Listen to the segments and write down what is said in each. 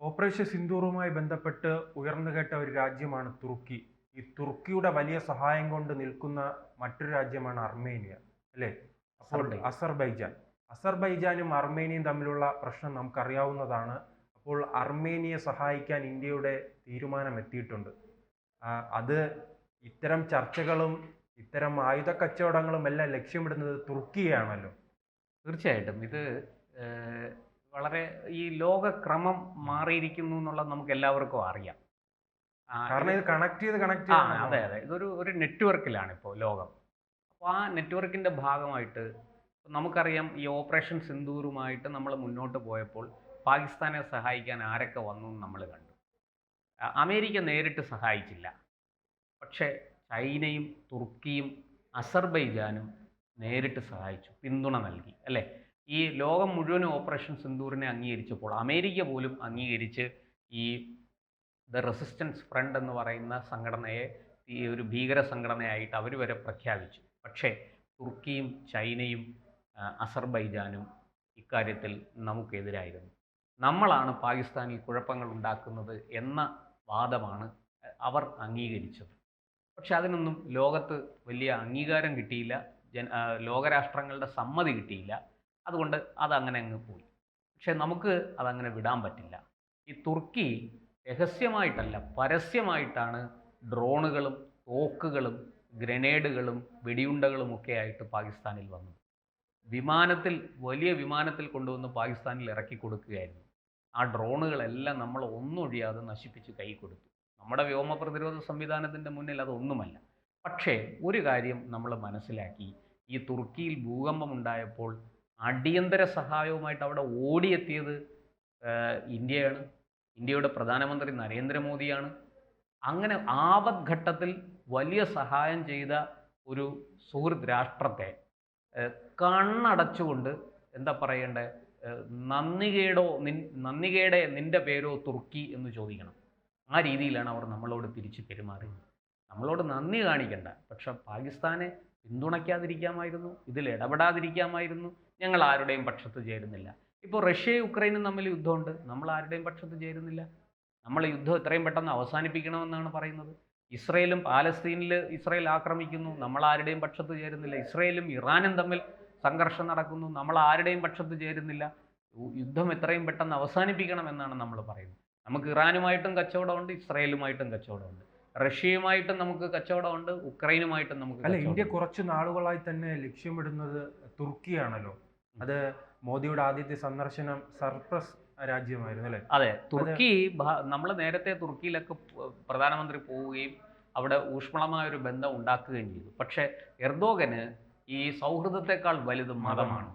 Operation സിന്ദൂറുമായി ബന്ധപ്പെട്ട് ഉയർന്നു കേട്ട ഒരു രാജ്യമാണ് തുർക്കി. ഈ തുർക്കിയുടെ വലിയ സഹായം കൊണ്ട് നിൽക്കുന്ന മറ്റൊരു രാജ്യമാണ് അർമേനിയ അല്ലേ? അപ്പോൾ അസർബൈജാൻ. അസർബൈജാനും അർമേനിയയും തമ്മിലുള്ള പ്രശ്നം നമുക്കറിയാവുന്നതാണ്. അപ്പോൾ അർമേനിയെ സഹായിക്കാൻ ഇന്ത്യയുടെ തീരുമാനം എത്തിയിട്ടുണ്ട്. അത് ഇത്തരം ചർച്ചകളും ഇത്തരം ആയുധ കച്ചവടങ്ങളും എല്ലാം ലക്ഷ്യമിടുന്നത് തുർക്കിയാണല്ലോ തീർച്ചയായിട്ടും. ഇത് വളരെ ഈ ലോകക്രമം മാറിയിരിക്കുന്നു എന്നുള്ളത് നമുക്ക് എല്ലാവർക്കും അറിയാം കാരണം ഇത് കണക്ട് ചെയ്ത് കണക്ട് അതെ അതെ. ഇതൊരു ഒരു നെറ്റ്വർക്കിലാണ് ഇപ്പോൾ ലോകം. അപ്പോൾ ആ നെറ്റ്വർക്കിന്റെ ഭാഗമായിട്ട് നമുക്കറിയാം ഈ ഓപ്പറേഷൻ സിന്ദൂറുമായിട്ട് നമ്മൾ മുന്നോട്ട് പോയപ്പോൾ പാകിസ്ഥാനെ സഹായിക്കാൻ ആരൊക്കെ വന്നു എന്ന് നമ്മൾ കണ്ടു. അമേരിക്ക നേരിട്ട് സഹായിച്ചില്ല. പക്ഷേ ചൈനയും തുർക്കിയും അസർബൈജാനും നേരിട്ട് സഹായിച്ചു. പിന്തുണ നൽകി അല്ലേ? ഈ ലോകം മുഴുവൻ ഓപ്പറേഷൻ സിന്ദൂറിനെ അംഗീകരിച്ചപ്പോൾ അമേരിക്ക പോലും അംഗീകരിച്ച് ഈ ദ റെസിസ്റ്റൻസ് ഫ്രണ്ട് എന്ന് പറയുന്ന സംഘടനയെ ഈ ഒരു ഭീകര സംഘടനയായിട്ട് അവർ വരെ പ്രഖ്യാപിച്ചു. പക്ഷേ തുർക്കിയും ചൈനയും അസർബൈജാനും ഇക്കാര്യത്തിൽ നമുക്കെതിരായിരുന്നു. നമ്മളാണ് പാകിസ്ഥാനിൽ കുഴപ്പങ്ങൾ ഉണ്ടാക്കുന്നത് എന്ന വാദമാണ് അവർ അംഗീകരിച്ചത്. പക്ഷെ അതിനൊന്നും ലോകത്ത് വലിയ അംഗീകാരം കിട്ടിയില്ല. ജന ലോകരാഷ്ട്രങ്ങളുടെ സമ്മതി കിട്ടിയില്ല. അതുകൊണ്ട് അതങ്ങനെ അങ്ങ് പോയി. പക്ഷെ നമുക്ക് അതങ്ങനെ വിടാൻ പറ്റില്ല. ഈ തുർക്കി രഹസ്യമായിട്ടല്ല പരസ്യമായിട്ടാണ് ഡ്രോണുകളും തോക്കുകളും ഗ്രനേഡുകളും വെടിയുണ്ടകളും ഒക്കെ ആയിട്ട് പാകിസ്ഥാനിൽ വന്നത്. വിമാനത്തിൽ വലിയ വിമാനത്തിൽ കൊണ്ടുവന്ന് പാകിസ്ഥാനിൽ ഇറക്കി കൊടുക്കുകയായിരുന്നു. ആ ഡ്രോണുകളെല്ലാം നമ്മൾ ഒന്നൊഴിയാതെ നശിപ്പിച്ച് കൈ കൊടുത്തു. നമ്മുടെ വ്യോമ പ്രതിരോധ സംവിധാനത്തിന്റെ മുന്നിൽ അതൊന്നുമല്ല. പക്ഷേ ഒരു കാര്യം നമ്മൾ മനസ്സിലാക്കി. ഈ തുർക്കിയിൽ ഭൂകമ്പമുണ്ടായപ്പോൾ അടിയന്തര സഹായവുമായിട്ട് അവിടെ ഓടിയെത്തിയത് ഇന്ത്യയാണ്. ഇന്ത്യയുടെ പ്രധാനമന്ത്രി നരേന്ദ്രമോദിയാണ്. അങ്ങനെ ആപത്ഘട്ടത്തിൽ വലിയ സഹായം ചെയ്ത ഒരു സുഹൃത്ത് രാഷ്ട്രത്തെ കണ്ണടച്ചുകൊണ്ട് എന്താ പറയണ്ടേ? ഏഹ്, നന്ദികേടോ നിൻ നന്ദികേടെ നിന്റെ പേരോ തുർക്കി എന്ന് ചോദിക്കണം. ആ രീതിയിലാണ് അവർ നമ്മളോട് തിരിച്ച് പെരുമാറിയത്. നമ്മളോട് നന്ദി കാണിക്കണ്ട. പക്ഷെ പാകിസ്ഥാനെ പിന്തുണയ്ക്കാതിരിക്കാമായിരുന്നു ഇതിൽ ഇടപെടാതിരിക്കാമായിരുന്നു. ഞങ്ങൾ ആരുടെയും പക്ഷത്ത് ചേരുന്നില്ല. ഇപ്പോൾ റഷ്യയും ഉക്രൈനും തമ്മിൽ യുദ്ധമുണ്ട്. നമ്മൾ ആരുടെയും പക്ഷത്ത് ചേരുന്നില്ല. നമ്മൾ യുദ്ധം എത്രയും പെട്ടെന്ന് അവസാനിപ്പിക്കണമെന്നാണ് പറയുന്നത്. ഇസ്രയേലും പാലസ്തീനിൽ ഇസ്രയേൽ ആക്രമിക്കുന്നു. നമ്മൾ ആരുടെയും പക്ഷത്ത് ചേരുന്നില്ല. ഇസ്രയേലും ഇറാനും തമ്മിൽ സംഘർഷം നടക്കുന്നു. നമ്മൾ ആരുടെയും പക്ഷത്ത് ചേരുന്നില്ല. യുദ്ധം എത്രയും പെട്ടെന്ന് അവസാനിപ്പിക്കണം എന്നാണ് നമ്മൾ പറയുന്നത്. നമുക്ക് ഇറാനുമായിട്ടും കച്ചവടമുണ്ട് ഇസ്രയേലുമായിട്ടും കച്ചവടമുണ്ട്. റഷ്യയുമായിട്ടും നമുക്ക് കച്ചവടമുണ്ട് ഉക്രൈനുമായിട്ടും നമുക്ക് അല്ല ഇന്ത്യ കുറച്ച് നാളുകളായി തന്നെ ലക്ഷ്യമിടുന്നത് തുർക്കിയാണല്ലോ. അത് മോദിയുടെ ആദ്യത്തെ സന്ദർശനം സർപ്രസ് രാജ്യമായിരുന്നു അല്ലേ? അതെ തുർക്കി നമ്മൾ നേരത്തെ തുർക്കിയിലൊക്കെ പ്രധാനമന്ത്രി പോവുകയും അവിടെ ഊഷ്മളമായ ഒരു ബന്ധം ഉണ്ടാക്കുകയും ചെയ്തു. പക്ഷേ എർദോഗന് ഈ സൗഹൃദത്തെക്കാൾ വലുത് മതമാണ്.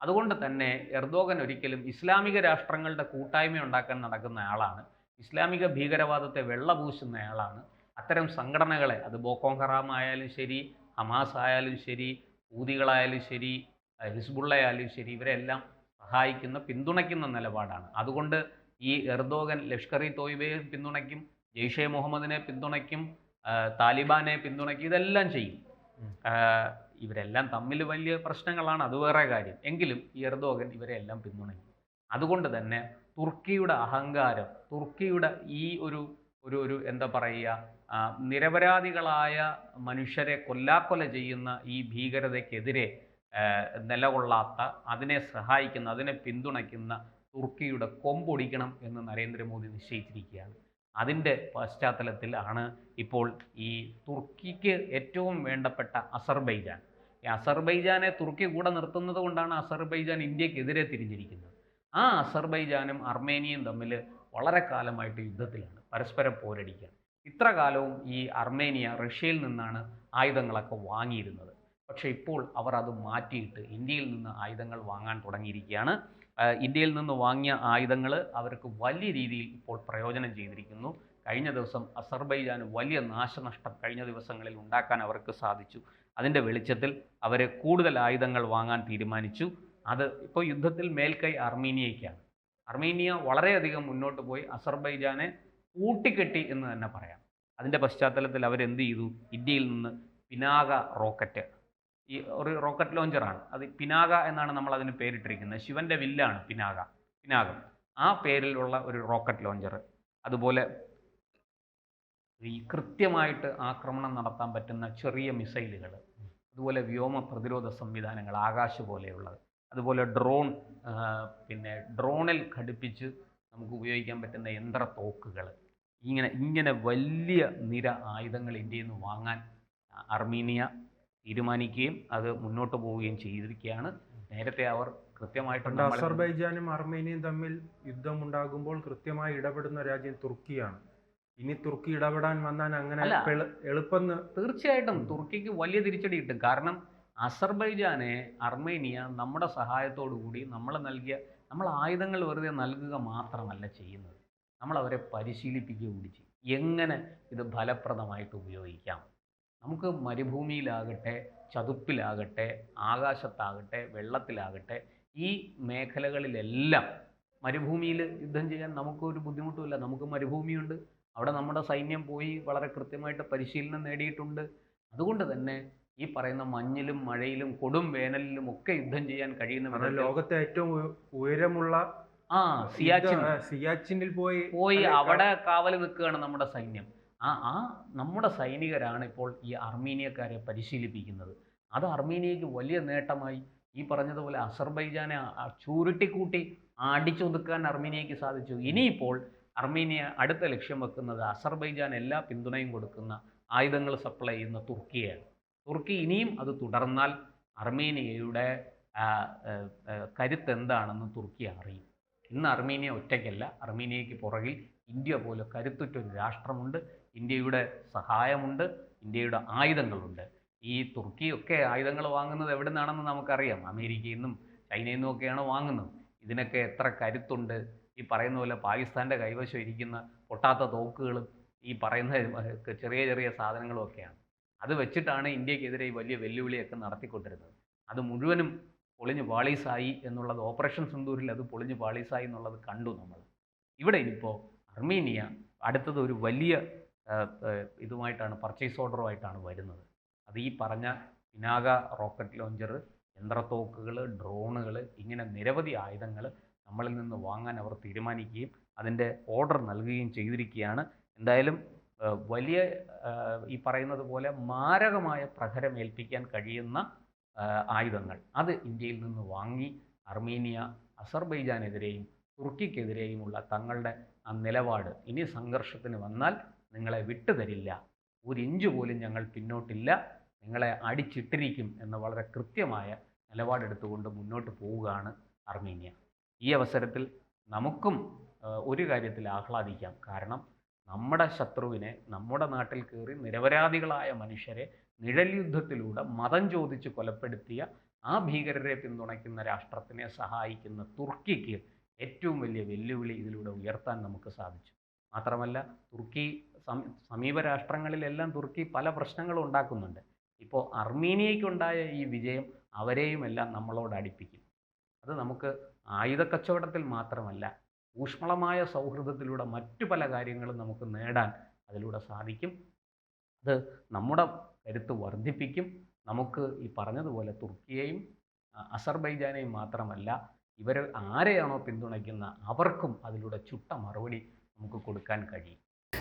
അതുകൊണ്ട് തന്നെ എർദോഗൻ ഒരിക്കലും ഇസ്ലാമിക രാഷ്ട്രങ്ങളുടെ കൂട്ടായ്മ ഉണ്ടാക്കാൻ നടക്കുന്ന ആളാണ്. ഇസ്ലാമിക ഭീകരവാദത്തെ വെള്ളപൂശുന്ന ആളാണ്. അത്തരം സംഘടനകളെ അത് ബോക്കോ ഹറാം ആയാലും ശരി ഹമാസ് ആയാലും ശരി ഊതികളായാലും ശരി അഹ് ഹിസ്ബുള്ള ആയാലും ശരി ഇവരെല്ലാം സഹായിക്കുന്ന പിന്തുണയ്ക്കുന്ന നിലപാടാണ്. അതുകൊണ്ട് ഈ എർദോഗൻ ലഷ്കർ ഇ തോയ്ബയെ പിന്തുണയ്ക്കും ജെയ്ഷെ മുഹമ്മദിനെ പിന്തുണയ്ക്കും താലിബാനെ പിന്തുണയ്ക്കും ഇതെല്ലാം ചെയ്യും. ഇവരെല്ലാം തമ്മിൽ വലിയ പ്രശ്നങ്ങളാണ് അത് വേറെ കാര്യം. എങ്കിലും ഈ എർദോഗൻ ഇവരെല്ലാം പിന്തുണയ്ക്കും. അതുകൊണ്ട് തന്നെ തുർക്കിയുടെ അഹങ്കാരം തുർക്കിയുടെ ഈ ഒരു ഒരു ഒരു എന്താ പറയുക നിരപരാധികളായ മനുഷ്യരെ കൊല്ലാക്കൊല ചെയ്യുന്ന ഈ ഭീകരതയ്ക്കെതിരെ നിലകൊള്ളാത്ത അതിനെ സഹായിക്കുന്ന അതിനെ പിന്തുണയ്ക്കുന്ന തുർക്കിയുടെ കൊമ്പൊടിക്കണം എന്ന് നരേന്ദ്രമോദി നിശ്ചയിച്ചിരിക്കുകയാണ്. അതിന്റെ പശ്ചാത്തലത്തിലാണ് ഇപ്പോൾ ഈ തുർക്കിക്ക് ഏറ്റവും വേണ്ടപ്പെട്ട അസർബൈജാൻ. ഈ അസർബൈജാനെ തുർക്കി കൂടെ നിർത്തുന്നത് കൊണ്ടാണ് അസർബൈജാൻ ഇന്ത്യക്കെതിരെ തിരിഞ്ഞിരിക്കുന്നത്. ആ അസർബൈജാനും അർമേനിയയും തമ്മിൽ വളരെ കാലമായിട്ട് യുദ്ധത്തിലാണ്. പരസ്പരം പോരടിക്കുക ഇത്ര കാലവും ഈ അർമേനിയ റഷ്യയിൽ നിന്നാണ് ആയുധങ്ങളൊക്കെ വാങ്ങിയിരുന്നത്. പക്ഷേ ഇപ്പോൾ അവർ അത് മാറ്റിയിട്ട് ഇന്ത്യയിൽ നിന്ന് ആയുധങ്ങൾ വാങ്ങാൻ തുടങ്ങിയിരിക്കുകയാണ്. ഇന്ത്യയിൽ നിന്ന് വാങ്ങിയ ആയുധങ്ങൾ അവർക്ക് വലിയ രീതിയിൽ ഇപ്പോൾ പ്രയോജനം ചെയ്തിരിക്കുന്നു. കഴിഞ്ഞ ദിവസം അസർബൈജാന് വലിയ നാശനഷ്ടം കഴിഞ്ഞ ദിവസങ്ങളിൽ ഉണ്ടാക്കാൻ അവർക്ക് സാധിച്ചു. അതിന്റെ വെളിച്ചത്തിൽ അവർ കൂടുതൽ ആയുധങ്ങൾ വാങ്ങാൻ തീരുമാനിച്ചു. അത് ഇപ്പോൾ യുദ്ധത്തിൽ മേൽക്കൈ അർമീനിയയ്ക്കാണ്. അർമീനിയ വളരെയധികം മുന്നോട്ട് പോയി അസർബൈജാനെ കൂട്ടിക്കെട്ടി എന്ന് തന്നെ പറയാം. അതിന്റെ പശ്ചാത്തലത്തിൽ അവരെന്ത് ചെയ്തു? ഇന്ത്യയിൽ നിന്ന് പിനാക റോക്കറ്റ് ഈ ഒരു റോക്കറ്റ് ലോഞ്ചറാണ് അത് പിനാക എന്നാണ് നമ്മൾ അതിന് പേരിട്ടിരിക്കുന്നത്. ശിവന്റെ വില്ലാണ് പിനാക പിനാകം. ആ പേരിലുള്ള ഒരു റോക്കറ്റ് ലോഞ്ചർ അതുപോലെ ഈ കൃത്യമായിട്ട് ആക്രമണം നടത്താൻ പറ്റുന്ന ചെറിയ മിസൈലുകൾ അതുപോലെ വ്യോമ പ്രതിരോധ സംവിധാനങ്ങൾ ആകാശ് പോലെയുള്ളത്. അതുപോലെ ഡ്രോൺ പിന്നെ ഡ്രോണിൽ ഘടിപ്പിച്ച് നമുക്ക് ഉപയോഗിക്കാൻ പറ്റുന്ന യന്ത്ര തോക്കുകൾ. ഇങ്ങനെ ഇങ്ങനെ വലിയ നിര ആയുധങ്ങൾ ഇന്ത്യയിൽ നിന്ന് വാങ്ങാൻ അർമീനിയ തീരുമാനിക്കുകയും അത് മുന്നോട്ട് പോവുകയും ചെയ്തിരിക്കുകയാണ്. നേരത്തെ അവർ കൃത്യമായിട്ടുണ്ട് അസർബൈജാനും അർമേനിയയും തമ്മിൽ യുദ്ധമുണ്ടാകുമ്പോൾ കൃത്യമായി ഇടപെടുന്ന രാജ്യം തുർക്കിയാണ്. ഇനി തുർക്കി ഇടപെടാൻ വന്നാൽ അങ്ങനെ എളുപ്പം തീർച്ചയായിട്ടും തുർക്കിക്ക് വലിയ തിരിച്ചടി കിട്ടും. കാരണം അസർബൈജാനെ അർമേനിയ നമ്മുടെ സഹായത്തോടു കൂടി നമ്മൾ നൽകിയ നമ്മൾ ആയുധങ്ങൾ വെറുതെ നൽകുക മാത്രമല്ല ചെയ്യുന്നത്. നമ്മൾ അവരെ പരിശീലിപ്പിക്കുക കൂടി ചെയ്യും. എങ്ങനെ ഇത് ഫലപ്രദമായിട്ട് ഉപയോഗിക്കാം? നമുക്ക് മരുഭൂമിയിലാകട്ടെ ചതുപ്പിലാകട്ടെ ആകാശത്താകട്ടെ വെള്ളത്തിലാകട്ടെ ഈ മേഖലകളിലെല്ലാം മരുഭൂമിയിൽ യുദ്ധം ചെയ്യാൻ നമുക്കൊരു ബുദ്ധിമുട്ടുമില്ല. നമുക്ക് മരുഭൂമിയുണ്ട്. അവിടെ നമ്മുടെ സൈന്യം പോയി വളരെ കൃത്യമായിട്ട് പരിശീലനം നേടിയിട്ടുണ്ട്. അതുകൊണ്ട് തന്നെ ഈ പറയുന്ന മഞ്ഞിലും മഴയിലും കൊടും വേനലിലും ഒക്കെ യുദ്ധം ചെയ്യാൻ കഴിയുന്ന ലോകത്തെ ഏറ്റവും ഉയ- ഉയരമുള്ള ആ സിയാച്ചിൻ. സിയാച്ചിനിൽ പോയി പോയി അവിടെ കാവൽ നിൽക്കുകയാണ് നമ്മുടെ സൈന്യം. ആ ആ നമ്മുടെ സൈനികരാണ് ഇപ്പോൾ ഈ അർമീനിയക്കാരെ പരിശീലിപ്പിക്കുന്നത്. അത് അർമീനിയക്ക് വലിയ നേട്ടമായി. ഈ പറഞ്ഞതുപോലെ അസർബൈജാനെ ചുരുട്ടിക്കൂട്ടി അടിച്ചൊതുക്കാൻ അർമീനിയക്ക് സാധിച്ചു. ഇനിയിപ്പോൾ അർമീനിയ അടുത്ത ലക്ഷ്യം വെക്കുന്നത് അസർബൈജാൻ എല്ലാ പിന്തുണയും കൊടുക്കുന്ന ആയുധങ്ങൾ സപ്ലൈ ചെയ്യുന്ന തുർക്കിയാണ്. തുർക്കി ഇനിയും അത് തുടർന്നാൽ അർമീനിയയുടെ ആ, ആ, ആ, കരുത്ത് എന്താണെന്ന് തുർക്കി അറിയും. ഇന്ന് അർമീനിയ ഒറ്റയ്ക്കല്ല. അർമീനിയയ്ക്ക് പുറകിൽ ഇന്ത്യ പോലെ കരുത്തുറ്റൊരു രാഷ്ട്രമുണ്ട്. ഇന്ത്യയുടെ സഹായമുണ്ട് ഇന്ത്യയുടെ ആയുധങ്ങളുണ്ട്. ഈ തുർക്കിയൊക്കെ ആയുധങ്ങൾ വാങ്ങുന്നത് എവിടെ നിന്നാണെന്ന് നമുക്കറിയാം. അമേരിക്കയിൽ നിന്നും ചൈനയിൽ നിന്നും ഒക്കെയാണ് വാങ്ങുന്നത്. ഇതിനൊക്കെ എത്ര കരുത്തുണ്ട്? ഈ പറയുന്ന പോലെ പാകിസ്ഥാന്റെ കൈവശം ഇരിക്കുന്ന പൊട്ടാത്ത തോക്കുകളും ഈ പറയുന്ന ചെറിയ ചെറിയ സാധനങ്ങളും ഒക്കെയാണ് അത് വെച്ചിട്ടാണ് ഇന്ത്യക്കെതിരെ ഈ വലിയ വെല്ലുവിളിയൊക്കെ നടത്തിക്കൊണ്ടിരുന്നത്. അത് മുഴുവനും പൊളിഞ്ഞ് പാളീസായി എന്നുള്ളത് ഓപ്പറേഷൻ സിന്ദൂരിൽ അത് പൊളിഞ്ഞ് പാളീസായി എന്നുള്ളത് കണ്ടു നമ്മൾ. ഇവിടെ ഇനിയിപ്പോൾ അർമീനിയ അടുത്തത് ഒരു വലിയ ഇതുമായിട്ടാണ് പർച്ചേസ് ഓർഡറുമായിട്ടാണ് വരുന്നത്. അത് ഈ പറഞ്ഞ പിനാക റോക്കറ്റ് ലോഞ്ചർ യന്ത്രത്തോക്കുകൾ ഡ്രോണുകൾ ഇങ്ങനെ നിരവധി ആയുധങ്ങൾ നമ്മളിൽ നിന്ന് വാങ്ങാൻ അവർ തീരുമാനിക്കുകയും അതിന്റെ ഓർഡർ നൽകുകയും ചെയ്തിരിക്കുകയാണ്. എന്തായാലും വലിയ ഈ പറയുന്നത് പോലെ മാരകമായ പ്രഹരം ഏൽപ്പിക്കാൻ കഴിയുന്ന ആയുധങ്ങൾ. അത് ഇന്ത്യയിൽ നിന്ന് വാങ്ങി അർമീനിയ അസർബൈജാനെതിരെയും തുർക്കിക്കെതിരെയുമുള്ള തങ്ങളുടെ ആ നിലപാട് ഇനി സംഘർഷത്തിന് വന്നാൽ നിങ്ങളെ വിട്ടുതരില്ല. ഒരു ഇഞ്ച് പോലും ഞങ്ങൾ പിന്നോട്ടില്ല. നിങ്ങളെ അടിച്ചിട്ടിരിക്കും എന്ന വളരെ കൃത്യമായ നിലപാടെടുത്തുകൊണ്ട് മുന്നോട്ട് പോവുകയാണ് അർമീനിയ. ഈ അവസരത്തിൽ നമുക്കും ഒരു കാര്യത്തിൽ ആഹ്ലാദിക്കാം. കാരണം നമ്മുടെ ശത്രുവിനെ നമ്മുടെ നാട്ടിൽ കയറി നിരപരാധികളായ മനുഷ്യരെ നിഴൽ യുദ്ധത്തിലൂടെ മതം ചോദിച്ച് കൊലപ്പെടുത്തിയ ആ ഭീകരരെ പിന്തുണയ്ക്കുന്ന രാഷ്ട്രത്തിനെ സഹായിക്കുന്ന തുർക്കിക്ക് ഏറ്റവും വലിയ വെല്ലുവിളി ഇതിലൂടെ ഉയർത്താൻ നമുക്ക് സാധിച്ചു. മാത്രമല്ല തുർക്കി സമീപ രാഷ്ട്രങ്ങളിലെല്ലാം തുർക്കി പല പ്രശ്നങ്ങളും ഉണ്ടാക്കുന്നുണ്ട്. ഇപ്പോൾ അർമീനിയയ്ക്കുണ്ടായ ഈ വിജയം അവരെയും എല്ലാം നമ്മളോട് അടുപ്പിക്കും. അത് നമുക്ക് ആയുധ കച്ചവടത്തിൽ മാത്രമല്ല ഊഷ്മളമായ സൗഹൃദത്തിലൂടെ മറ്റു പല കാര്യങ്ങളും നമുക്ക് നേടാൻ അതിലൂടെ സാധിക്കും. അത് നമ്മുടെ കരുത്ത് വർദ്ധിപ്പിക്കും. നമുക്ക് ഈ പറഞ്ഞതുപോലെ തുർക്കിയെയും അസർബൈജാനെയും മാത്രമല്ല ഇവർ ആരെയാണോ പിന്തുണയ്ക്കുന്ന അവർക്കും അതിലൂടെ ചുട്ട മറുപടി നമുക്ക് കൊടുക്കാൻ കഴിയും.